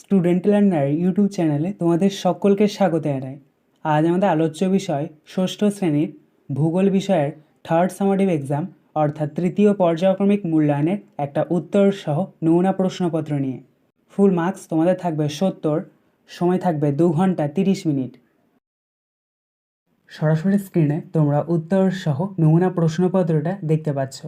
Student learner YouTube চ্যানেলে তোমাদের সকলকে স্বাগত জানাই। আজ আমাদের আলোচ্য বিষয় ষষ্ঠ শ্রেণির ভূগোল বিষয়ের থার্ড সামারিভ এক্সাম অর্থাৎ তৃতীয় পর্যায়ক্রমিক মূল্যায়নের একটা উত্তর সহ নমুনা প্রশ্নপত্র নিয়ে। ফুল মার্কস তোমাদের থাকবে সত্তর, সময় থাকবে দু ঘণ্টা তিরিশ মিনিট। সরাসরি স্ক্রিনে তোমরা উত্তর সহ নমুনা প্রশ্নপত্রটা দেখতে পাচ্ছ।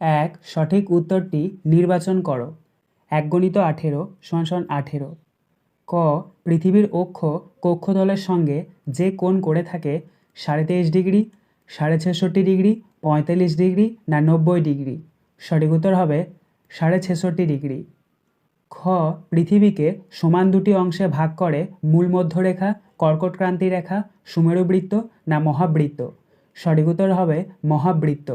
এক, সঠিক উত্তরটি নির্বাচন করো। এক গণিত আঠেরো সমান আঠেরো। ক, পৃথিবীর অক্ষ কক্ষতলের সঙ্গে যে কোণ করে থাকে, সাড়ে তেইশ ডিগ্রি, সাড়ে ছেষট্টি ডিগ্রি, পঁয়তাল্লিশ ডিগ্রি না নব্বই ডিগ্রি? সঠিক উত্তর হবে সাড়ে ছেষট্টি ডিগ্রি। খ, পৃথিবীকে সমান দুটি অংশে ভাগ করে মূল মধ্যরেখা, কর্কটক্রান্তি রেখা, সুমেরুবৃত্ত না মহাবৃত্ত? সঠিক উত্তর হবে মহাবৃত্ত।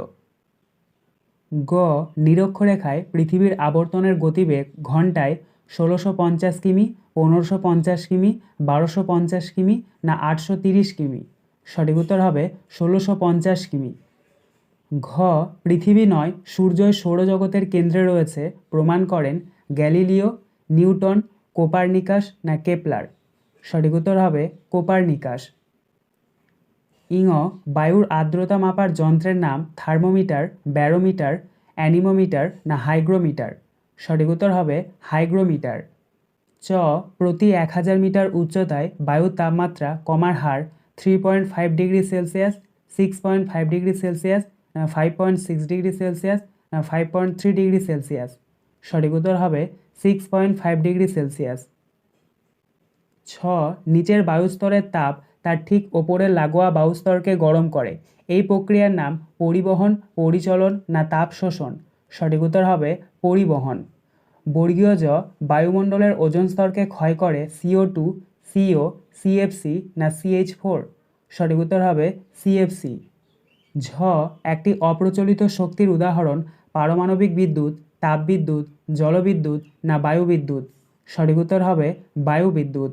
গ, নিরক্ষরেখায় পৃথিবীর আবর্তনের গতিবেগ ঘন্টায় ষোলোশো পঞ্চাশ কিমি, পনেরোশো পঞ্চাশ কিমি, বারোশো পঞ্চাশ কিমি না আটশো তিরিশ কিমি? সঠিক উত্তর হবে ষোলোশো পঞ্চাশ কিমি। ঘ, পৃথিবী নয় সূর্যই সৌরজগতের কেন্দ্রে রয়েছে, প্রমাণ করেন গ্যালিলিও, নিউটন, কোপারনিকাস না কেপলার। সঠিক উত্তর হবে কোপারনিকাস। ইঙ বায়ুর আর্দ্রতা মাপার যন্ত্রের নাম থার্মোমিটার ব্যারোমিটার অ্যানিমোমিটার না হাইগ্রোমিটার সঠিক উত্তর হবে হাইগ্রোমিটার চ প্রতি এক হাজার মিটার উচ্চতায় বায়ুর তাপমাত্রা কমার হার three point five degree Celsius six point five degree Celsius five point six degree Celsius five point three degree Celsius সঠিক উত্তর হবে six point five degree Celsius ছ, নিচের বায়ুস্তরের তাপ তার ঠিক ওপরের লাগোয়া বায়ুস্তরকে গরম করে। এই প্রক্রিয়ার নাম পরিবহন, পরিচলন না তাপ শোষণ। সঠিক উত্তর হবে পরিবহন। বর্গীয় জ বায়ুমণ্ডলের ওজন স্তরকে ক্ষয় করে সিও টু সিও সিএফসি না সিএইচ ফোর সঠিক উত্তর হবে সিএফসি ঝ একটি অপ্রচলিত শক্তির উদাহরণ পারমাণবিক বিদ্যুৎ, তাপবিদ্যুৎ, জলবিদ্যুৎ না বায়ুবিদ্যুৎ। সঠিক উত্তর হবে বায়ুবিদ্যুৎ।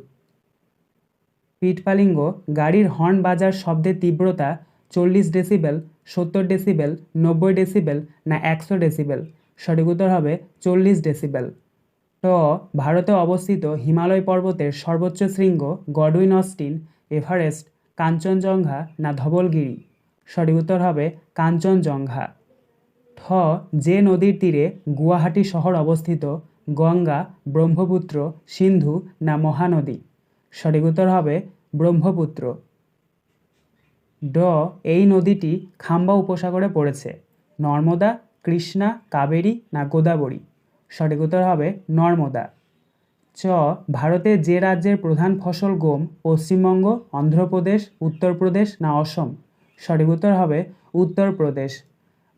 পিটপালিঙ্গ গাড়ির হর্ন বাজার শব্দের তীব্রতা চল্লিশ ডেসিবেল, সত্তর ডেসিবেল, নব্বই ডেসিবেল না একশো ডেসিবেল? সঠিক উত্তর হবে চল্লিশ ডেসিবেল। ট. ভারতে অবস্থিত হিমালয় পর্বতের সর্বোচ্চ শৃঙ্গ গডউইন অস্টিন, এভারেস্ট, কাঞ্চনজঙ্ঘা না ধবলগিরি? সঠিক উত্তর হবে কাঞ্চনজঙ্ঘা। ঠ. যে নদীর তীরে গুয়াহাটি শহর অবস্থিত গঙ্গা, ব্রহ্মপুত্র, সিন্ধু না মহানদী? সঠিক উত্তর হবে ব্রহ্মপুত্র। ড, এই নদীটি খাম্বা উপসাগরে পড়েছে। নর্মদা, কৃষ্ণা, কাবেরী না গোদাবরী? সঠিক উত্তর হবে নর্মদা। চ, ভারতে যে রাজ্যের প্রধান ফসল গম, পশ্চিমবঙ্গ, অন্ধ্রপ্রদেশ, উত্তরপ্রদেশ না অসম? সঠিক উত্তর হবে উত্তরপ্রদেশ।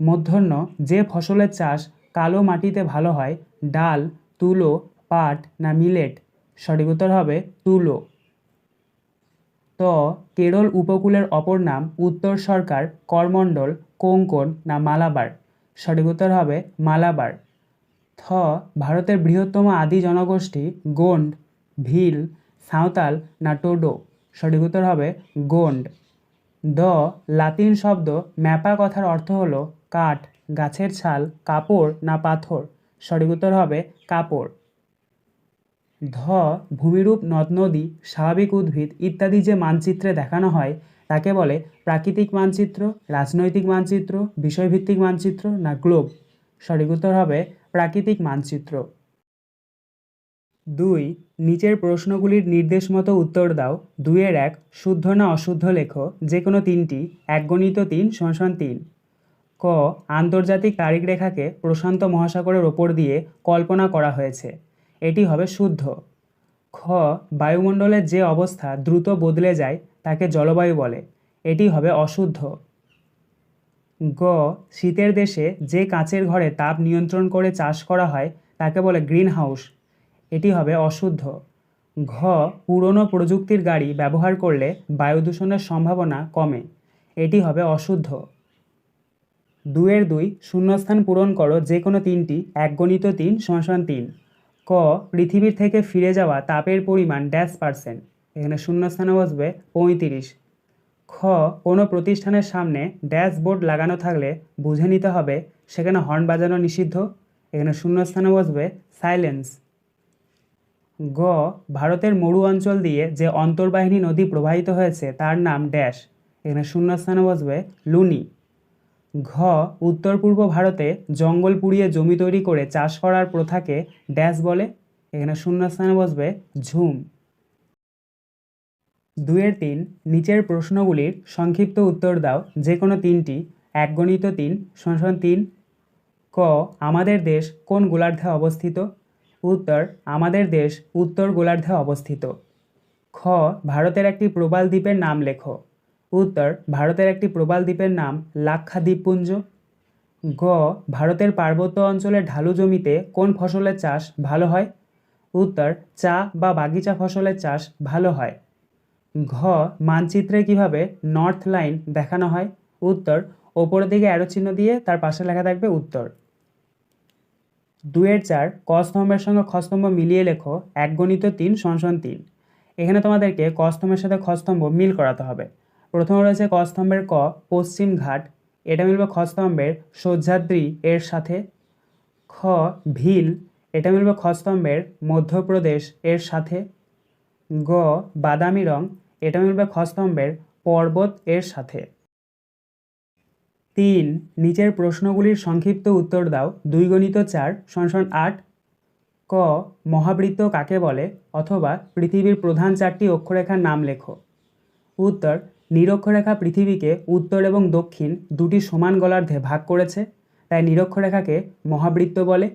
মধ্যাহ্ন, যে ফসলের চাষ কালো মাটিতে ভালো হয়, ডাল, তুলো, পাট না মিলেট? সঠিক উত্তর হবে তুলো। ত, কেরল উপকূলের অপর নাম উত্তর সরকার, করমণ্ডল, কোঙ্কন না মালাবার। সঠিক উত্তর হবে মালাবার। থ, ভারতের বৃহত্তম আদি জনগোষ্ঠী গোন্ড ভিল, সাঁওতাল না টোডো। সঠিক উত্তর হবে গোন্ড দ, লাতিন শব্দ ম্যাপা কথার অর্থ হলো কাঠ, গাছের ছাল, কাপড় না পাথর। সঠিক উত্তর হবে কাপড়। ধ, ভূমিরূপ নদ নদী স্বাভাবিক উদ্ভিদ ইত্যাদি যে মানচিত্রে দেখানো হয়, তাকে বলে প্রাকৃতিক মানচিত্র, রাজনৈতিক মানচিত্র, বিষয়ভিত্তিক মানচিত্র না গ্লোব। সঠিক উত্তর হবে প্রাকৃতিক মানচিত্র। দুই, নিচের প্রশ্নগুলির নির্দেশ মতো উত্তর দাও। দুইয়ের এক, শুদ্ধ না অশুদ্ধ লেখো যে কোনো তিনটি এক গণিত তিন, সমান তিন। ক, আন্তর্জাতিক তারিখ রেখাকে প্রশান্ত মহাসাগরের ওপর দিয়ে কল্পনা করা হয়েছে। এটি হবে শুদ্ধ। খ, বায়ুমণ্ডলের যে অবস্থা দ্রুত বদলে যায় তাকে জলবায়ু বলে। এটি হবে অশুদ্ধ। গ, শীতের দেশে যে কাঁচের ঘরে তাপ নিয়ন্ত্রণ করে চাষ করা হয় তাকে বলে গ্রিন হাউস এটি হবে অশুদ্ধ। ঘ, পুরনো প্রযুক্তির গাড়ি ব্যবহার করলে বায়ু দূষণের সম্ভাবনা কমে। এটি হবে অশুদ্ধ। দুয়ের দুই, শূন্যস্থান পূরণ করো যে কোনো তিনটি এক গণিত তিন সমান তিন। ক, পৃথিবীর থেকে ফিরে যাওয়া তাপের পরিমাণ ড্যাশ পার্সেন্ট। এখানে শূন্যস্থানে বসবে, পঁয়ত্রিশ। খ, কোনো প্রতিষ্ঠানের সামনে ড্যাশবোর্ড লাগানো থাকলে বুঝে নিতে হবে সেখানে হর্ন বাজানো নিষিদ্ধ। এখানে শূন্যস্থানে বসবে, সাইলেন্স। গ, ভারতের মরু অঞ্চল দিয়ে যে অন্তর্বাহিনী নদী প্রবাহিত হয়েছে তার নাম ড্যাশ। এখানে শূন্যস্থানে বসবে, লুনি। ঘ উত্তর পূর্ব ভারতে জঙ্গল পুড়িয়ে জমি তৈরি করে চাষ করার প্রথাকে ড্যাশ বলে। এখানে শূন্যস্থানে বসবে ঝুম। দুয়ের তিন, নিচের প্রশ্নগুলির সংক্ষিপ্ত উত্তর দাও। যে কোনো তিনটি এক গণিত তিন সমান তিন। ক, আমাদের দেশ কোন গোলার্ধে অবস্থিত? উত্তর, আমাদের দেশ উত্তর গোলার্ধে অবস্থিত। খ, ভারতের একটি প্রবাল দ্বীপের নাম লেখো। উত্তর, ভারতের একটি প্রবাল দ্বীপের নাম লাক্ষা দ্বীপপুঞ্জ গ, ভারতের পার্বত্য অঞ্চলের ঢালু জমিতে কোন ফসলের চাষ ভালো হয়? উত্তর, চা বা বাগিচা ফসলের চাষ ভালো হয়। ঘ, মানচিত্রে কীভাবে নর্থ লাইন দেখানো হয়? উত্তর, ওপরের দিকে অ্যারো চিহ্ন দিয়ে তার পাশে লেখা থাকবে উত্তর। দুয়ের চার, ক স্তম্ভের সঙ্গে খ স্তম্ভ মিলিয়ে লেখো এক গণিত তিন সমান তিন। এখানে তোমাদেরকে ক স্তম্ভের সাথে খ স্তম্ভ মিল করাতে হবে। প্রথমে রয়েছে ক স্তম্ভের ক, পশ্চিম ঘাট। এটা মিলবে খ স্তম্ভের সহ্যাদ্রি এর সাথে। খ, ভিল। এটা মিলবে খ স্তম্ভের মধ্যপ্রদেশ এর সাথে। গ, বাদামি রং। এটা মিলবে খ স্তম্ভের পর্বত এর সাথে। তিন, নিচের প্রশ্নগুলির সংক্ষিপ্ত উত্তর দাও। দুই গণিত চার সমান আট। ক, মহাবৃত্ত কাকে বলে? অথবা পৃথিবীর প্রধান চারটি অক্ষরেখার নাম লেখো। উত্তর নিরক্ষরেখা পৃথিবীকে উত্তর এবং দক্ষিণ দুটি সমান গলার্ধে ভাগ করেছে, তাই নিরক্ষরেখাকে মহাবৃত্ত বলে।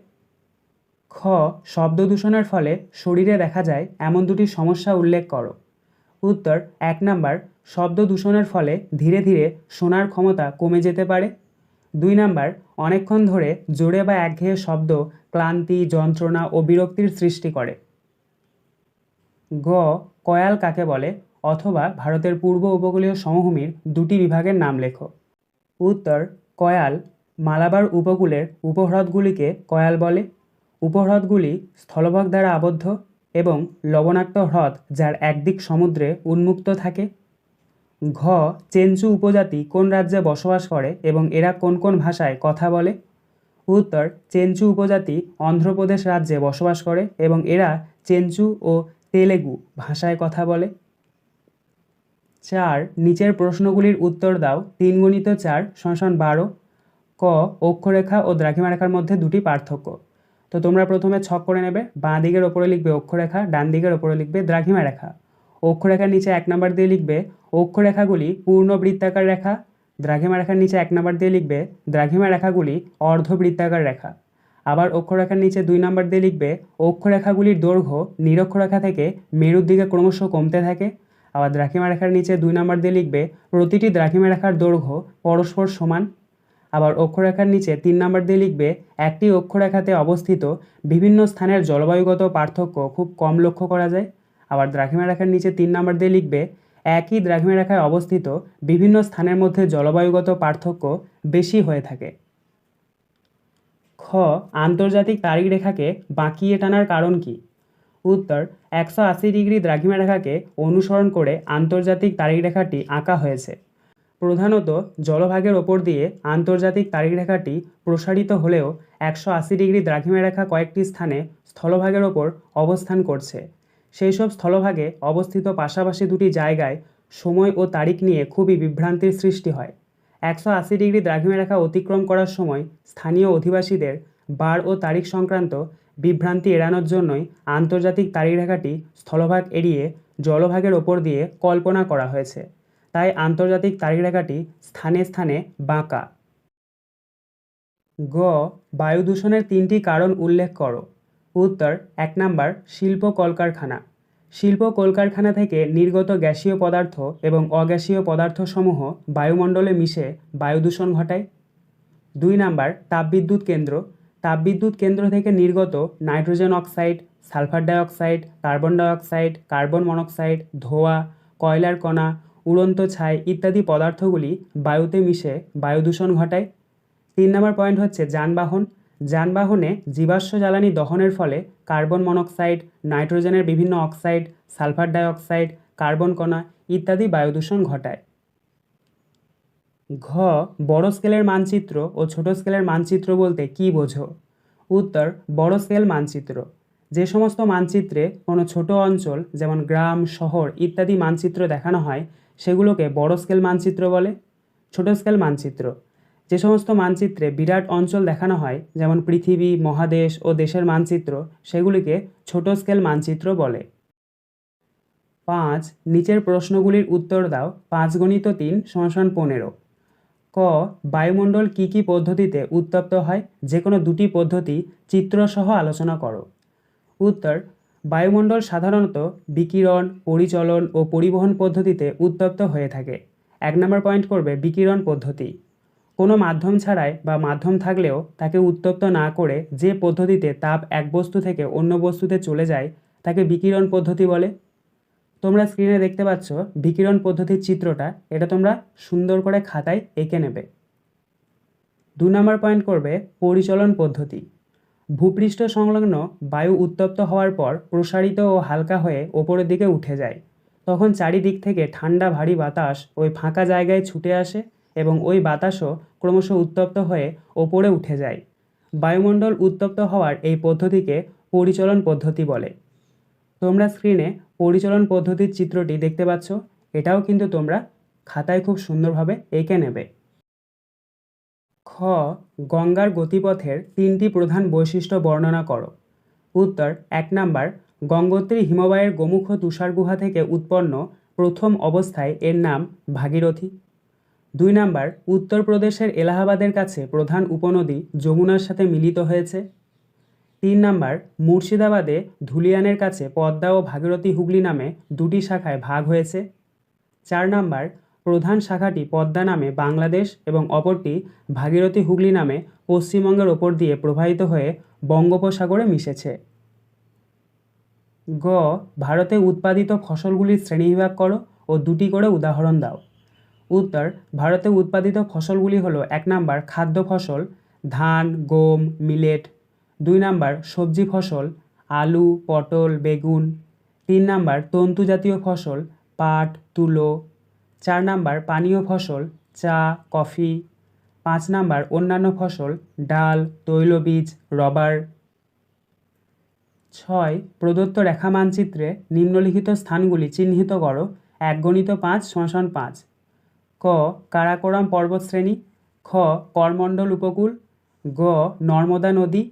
খ, শব্দ দূষণের ফলে শরীরে দেখা যায় এমন দুটি সমস্যা উল্লেখ করো। উত্তর, এক নাম্বার, শব্দ দূষণের ফলে ধীরে ধীরে শোনার ক্ষমতা কমে যেতে পারে। দুই নাম্বার, অনেকক্ষণ ধরে জোরে বা একঘেয়ে শব্দ ক্লান্তি, যন্ত্রণা ও বিরক্তির সৃষ্টি করে। গ, কয়াল কাকে বলে? অথবা ভারতের পূর্ব উপকূলীয় সমভূমির দুটি বিভাগের নাম লেখো। উত্তর, কয়াল, মালাবার উপকূলের উপহ্রদগুলিকে কয়াল বলে। উপহ্রদগুলি স্থলভাগ দ্বারা আবদ্ধ এবং লবণাক্ত হ্রদ যার একদিক সমুদ্রে উন্মুক্ত থাকে। ঘ, চেঞ্চু উপজাতি কোন রাজ্যে বসবাস করে এবং এরা কোন কোন ভাষায় কথা বলে। উত্তর, চেঞ্চু উপজাতি অন্ধ্রপ্রদেশ রাজ্যে বসবাস করে এবং এরা চেঞ্চু ও তেলেগু ভাষায় কথা বলে। চার নিচের প্রশ্নগুলির উত্তর দাও। তিন গণিত চার সমান বারো। ক, অক্ষরেখা ও দ্রাঘিমা রেখার মধ্যে দুটি পার্থক্য। তো তোমরা প্রথমে ছক করে নেবে। বাঁ দিকের ওপরে লিখবে অক্ষরেখা, ডান দিকের ওপরে লিখবে দ্রাঘিমা রেখা অক্ষরেখার নিচে এক নাম্বার দিয়ে লিখবে অক্ষরেখাগুলি পূর্ণ বৃত্তাকার রেখা। দ্রাঘিমা রেখার নিচে এক নাম্বার দিয়ে লিখবে দ্রাঘিমা রেখাগুলি অর্ধবৃত্তাকার রেখা। আবার অক্ষরেখার নিচে দুই নাম্বার দিয়ে লিখবে অক্ষরেখাগুলির দৈর্ঘ্য নিরক্ষরেখা থেকে মেরুর দিকে ক্রমশ কমতে থাকে। আবার দ্রাঘিমা রেখার নিচে দুই নাম্বার দিয়ে লিখবে, প্রতিটি দ্রাঘিমা রেখার দৈর্ঘ্য পরস্পর সমান। আবার অক্ষরেখার নিচে তিন নাম্বার দিয়ে লিখবে, একটি অক্ষরেখাতে অবস্থিত বিভিন্ন স্থানের জলবায়ুগত পার্থক্য খুব কম লক্ষ্য করা যায়। আবার দ্রাঘিমা রেখার নিচে তিন নাম্বার দিয়ে লিখবে, একই দ্রাঘিমা রেখায় অবস্থিত বিভিন্ন স্থানের মধ্যে জলবায়ুগত পার্থক্য বেশি হয়ে থাকে। খ, আন্তর্জাতিক তারিখ রেখাকে বাঁকিয়ে টানার কারণ কি? উত্তর, একশো আশি ডিগ্রি দ্রাঘিমা রেখাকে অনুসরণ করে আন্তর্জাতিক তারিখ রেখাটি আঁকা হয়েছে। প্রধানত, জলভাগের ওপর দিয়ে আন্তর্জাতিক তারিখ রেখাটি প্রসারিত হলেও একশো আশি ডিগ্রি দ্রাঘিমা রেখা কয়েকটি স্থানে স্থলভাগের ওপর অবস্থান করছে। সেই সব স্থলভাগে অবস্থিত পাশাপাশি দুটি জায়গায় সময় ও তারিখ নিয়ে খুবই বিভ্রান্তির সৃষ্টি হয়। একশো আশি ডিগ্রি দ্রাঘিমা রেখা অতিক্রম করার সময় স্থানীয় অধিবাসীদের বার ও তারিখ সংক্রান্ত বিভ্রান্তি এড়ানোর জন্যই আন্তর্জাতিক তারিখরেখাটি স্থলভাগ এড়িয়ে জলভাগের ওপর দিয়ে কল্পনা করা হয়েছে। তাই আন্তর্জাতিক তারিখরেখাটি স্থানে স্থানে বাঁকা। গ, বায়ু দূষণের তিনটি কারণ উল্লেখ করো। উত্তর, এক নাম্বার, শিল্প কলকারখানা। শিল্প কলকারখানা থেকে নির্গত গ্যাসীয় পদার্থ এবং অগ্যাসীয় পদার্থসমূহ বায়ুমণ্ডলে মিশে বায়ু দূষণ ঘটায়। দুই নাম্বার, তাপবিদ্যুৎ কেন্দ্র। তাপবিদ্যুৎ কেন্দ্র থেকে নির্গত nitrogen oxide, sulphur dioxide, carbon dioxide, carbon monoxide, ধোঁয়া, কয়লার কণা, উড়ন্ত ছাই ইত্যাদি পদার্থগুলি বায়ুতে মিশে বায়ু দূষণ ঘটায়। তিন নম্বর পয়েন্ট হচ্ছে যানবাহন। যানবাহনে জীবাশ্ম জ্বালানি দহনের ফলে কার্বন মনোক্সাইড, নাইট্রোজেনের বিভিন্ন অক্সাইড, সালফার ডাইঅক্সাইড, কার্বন কণা ইত্যাদি বায়ু দূষণ ঘটায়। ঘ, বড় স্কেলের মানচিত্র ও ছোট স্কেলের মানচিত্র বলতে কী বোঝো? উত্তর, বড় স্কেল মানচিত্র। যে সমস্ত মানচিত্রে কোনো ছোট অঞ্চল, যেমন গ্রাম, শহর ইত্যাদি মানচিত্র দেখানো হয়, সেগুলোকে বড় স্কেল মানচিত্র বলে। ছোট স্কেল মানচিত্র। যে সমস্ত মানচিত্রে বিরাট অঞ্চল দেখানো হয়, যেমন পৃথিবী, মহাদেশ ও দেশের মানচিত্র, সেগুলিকে ছোট স্কেল মানচিত্র বলে। পাঁচ, নিচের প্রশ্নগুলির উত্তর দাও। পাঁচ গণিত তিন সমান পনেরো। ক, বায়ুমণ্ডল কী কী পদ্ধতিতে উত্তপ্ত হয়? যে কোনো দুটি পদ্ধতি চিত্রসহ আলোচনা করো। উত্তর, বায়ুমণ্ডল সাধারণত বিকিরণ, পরিচলন ও পরিবহন পদ্ধতিতে উত্তপ্ত হয়ে থাকে। এক নম্বর পয়েন্ট করবে বিকিরণ পদ্ধতি। কোনো মাধ্যম ছাড়াই বা মাধ্যম থাকলেও তাকে উত্তপ্ত না করে যে পদ্ধতিতে তাপ এক বস্তু থেকে অন্য বস্তুতে চলে যায়, তাকে বিকিরণ পদ্ধতি বলে। তোমরা স্ক্রিনে দেখতে পাচ্ছ বিকিরণ পদ্ধতির চিত্রটা। এটা তোমরা সুন্দর করে খাতায় এঁকে নেবে। দু নম্বর পয়েন্ট করবে পরিচলন পদ্ধতি। ভূপৃষ্ঠ সংলগ্ন বায়ু উত্তপ্ত হওয়ার পর প্রসারিত ও হালকা হয়ে ওপরের দিকে উঠে যায়। তখন চারিদিক থেকে ঠান্ডা, ভারী বাতাস ওই ফাঁকা জায়গায় ছুটে আসে এবং ওই বাতাসও ক্রমশ উত্তপ্ত হয়ে ওপরে উঠে যায়। বায়ুমণ্ডল উত্তপ্ত হওয়ার এই পদ্ধতিকে পরিচলন পদ্ধতি বলে। তোমরা স্ক্রিনে পরিচলন পদ্ধতির চিত্রটি দেখতে পাচ্ছ। এটাও কিন্তু তোমরা খাতায় খুব সুন্দরভাবে এঁকে নেবে। খ, গঙ্গার গতিপথের তিনটি প্রধান বৈশিষ্ট্য বর্ণনা করো। উত্তর, এক নাম্বার, গঙ্গোত্রী হিমবাহের গোমুখ তুষার গুহা থেকে উৎপন্ন প্রথম অবস্থায় এর নাম ভাগীরথী। দুই নাম্বার, উত্তরপ্রদেশের এলাহাবাদের কাছে প্রধান উপনদী যমুনার সাথে মিলিত হয়েছে। তিন নাম্বার, মুর্শিদাবাদে ধুলিয়ানের কাছে পদ্মা ও ভাগীরথী হুগলি নামে দুটি শাখায় ভাগ হয়েছে। চার নাম্বার, প্রধান শাখাটি পদ্মা নামে বাংলাদেশ এবং অপরটি ভাগীরথী হুগলি নামে পশ্চিমবঙ্গের ওপর দিয়ে প্রবাহিত হয়ে বঙ্গোপসাগরে মিশেছে। গ, ভারতে উৎপাদিত ফসলগুলির শ্রেণীবিভাগ করো ও দুটি করে উদাহরণ দাও। উত্তর, ভারতে উৎপাদিত ফসলগুলি হলো এক নাম্বার খাদ্য ফসল, ধান, গম, মিলেট দুই নাম্বার, সবজি ফসল, আলু, পটল, বেগুন। তিন নাম্বার, তন্তু জাতীয় ফসল, পাট, তুলো। চার নাম্বার, পানীয় ফসল, চা, কফি। পাঁচ নাম্বার, অন্যান্য ফসল, ডাল, তৈলবীজ, রবার। ছয়, প্রদত্ত রেখা মানচিত্রে নিম্নলিখিত স্থানগুলি চিহ্নিত করো এক গণিত পাঁচ, শ্মশান পাঁচ। ক, কারাকোরাম পর্বতশ্রেণী। খ, করমণ্ডল উপকূল। গ, নর্মদা নদী।